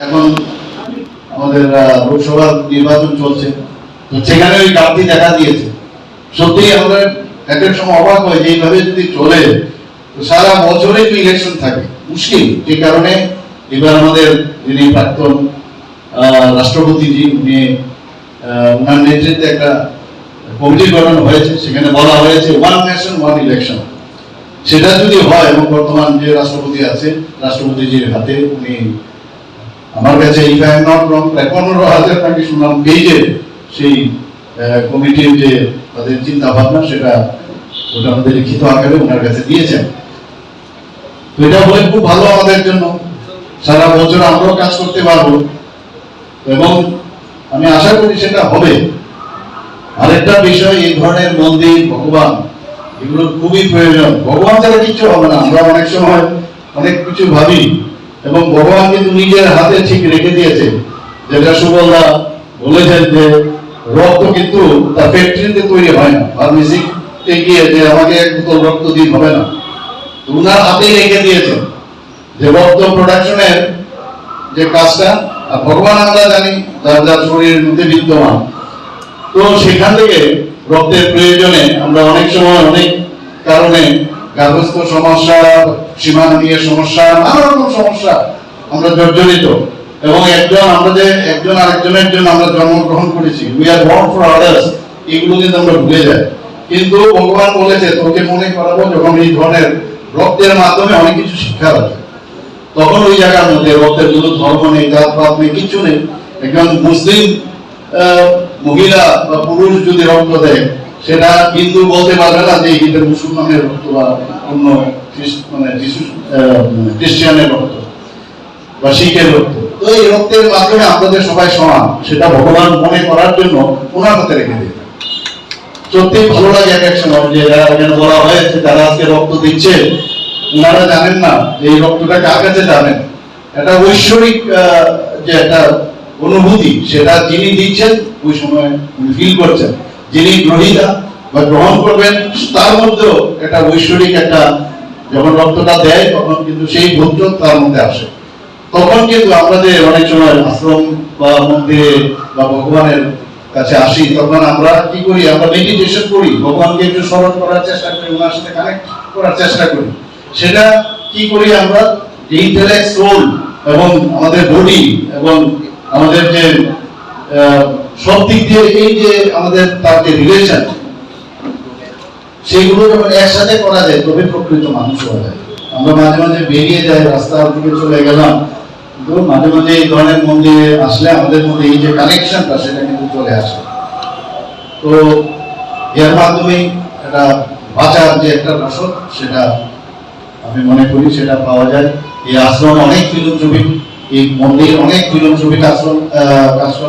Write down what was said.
এখন আমাদের আহ, লোকসভার নির্বাচন চলছে। তো সেখানে ওই ঘাটতি দেখা দিয়েছে। সত্যি আমরা এক এক সময় অবাক হয় যে এইভাবে যদি চলে তো সারা বছরে তো ইলেকশন থাকে। মুশকিল। যে কারণে এবার আমাদের যিনি প্রাক্তন উনি আহ, ওনার নেতৃত্বে একটা কমিটি গঠন হয়েছে। সেখানে বলা হয়েছে ওয়ান নেশন ওয়ান ইলেকশন সেটা যদি হয় এবং বর্তমান যে রাষ্ট্রপতি আছে রাষ্ট্রপতিজির হাতে উনি আমার কাছে ইফ আই নট রং পনেরো হাজার নাকি শুনলাম পেজে সেই কমিটির যে তাদের চিন্তা ভাবনা সেটা ওটা আমাদের লিখিত আকারে ওনার কাছে দিয়েছেন। তো এটা হলে খুব ভালো আমাদের জন্য। সারা বছর আমরাও কাজ করতে পারব। এবং আমি আশা করি সেটা হবে। আরেকটা বিষয়, এই ধরনের মন্দির, ভগবান, এগুলো খুবই প্রয়োজন। ভগবান ছাড়া কিচ্ছু হবে না। আমরা অনেক সময় অনেক কিছু ভাবি। এবং ভগবান কিন্তু নিজের হাতে ঠিক রেখে দিয়েছে যেটা সুবলদা বলেছেন যে, রক্ত কিন্তু তার ফ্যাক্টরিতে তৈরি হয় না ফার্মেসিতে গিয়ে যে আমাকে এক বোতল রক্ত দিন হবে না। উনার হাতেই রেখে দিয়েছেন। যে রক্ত প্রোডাকশনের যে কাজটা, আর ভগবান আমরা জানি, যার যার শরীরের মধ্যে বিদ্যমান। তো সেখান থেকে রক্তের প্রয়োজনে আমরা অনেক সময় অনেক কারণে গার্হস্থ সমস্যা, সীমানা নিয়ে সমস্যা, নানা রকম সমস্যা। আমরা জর্জরিত। এবং একজন আমরা যে একজন আরেকজনের জন্য আমরা জন্মগ্রহণ করেছি। We are born for others এগুলো কিন্তু আমরা ভুলে যাই। কিন্তু ভগবান বলেছে, তোকে মনে করাবো যখন এই ধরনের রক্তের মাধ্যমে অনেক কিছু শিক্ষা আছে। তখন ওই জায়গার মধ্যে রক্তের কোনো ধর্ম নেই, জাতপাত নেই, কিছু নেই। একজন মুসলিম মহিলা বা পুরুষ যদি রক্ত দেয় সেটা হিন্দু বলতে পারবে না যে এটা মুসলমানের রক্ত বা অন্য মানে আহ, রক্ত বা শিখের রক্ত তো এই রক্তের মাধ্যমে আমাদের সবাই সমান সেটা ভগবান মনে করার জন্য ওনার হাতে রেখে দিই সত্যি ভালো লাগে এক এক সময় যে এখানে বলা হয়েছে যারা আজকে রক্ত দিচ্ছে ওনারা জানেন না এই রক্তটা কার কাছে জানেন। এটা ঐশ্বরিক যে একটা অনুভূতি সেটা যিনি দিচ্ছেন ওই সময় ফিল করছেন। যিনি গ্রহীতা বা গ্রহণ করবেন, তার মধ্যেও একটা ঐশ্বরিক একটা যখন রক্তটা দেয়, তখন কিন্তু সেই ভোগ্য তার মধ্যে আসে। তখন কিন্তু আমাদের অনেক সময় আশ্রম বা মন্দিরে বা ভগবানের কাছে আসি, তখন আমরা কি করি? আমরা মেডিটেশন করি। ভগবানকে একটু স্মরণ করার চেষ্টা করি, ওনার সাথে কানেক্ট করার চেষ্টা করি। সেটা কি করি আমরা? ইন্টেলেক্ট সোল এবং আমাদের বডি এবং আমাদের যে সব দিক দিয়ে এই যে আমাদের তার যে রিলেশন সেগুলো যখন একসাথে করা যায়, তবে প্রকৃত মানুষ হওয়া যায়। আমরা মাঝে মাঝে বেরিয়ে যাই, রাস্তার দিকে চলে গেলাম মাঝে মাঝে এই ধরনের মন্দিরে আসলে আমাদের মধ্যে এই যে কানেকশনটা সেটা কিন্তু চলে আসে। তো এর মাধ্যমে একটা বাঁচার যে একটা রসদ সেটা আমি মনে করি সেটা পাওয়া যায়। এই আশ্রম অনেক ফিলোসফিক এই মন্দির অনেক ফিলোসফিক আশ্রম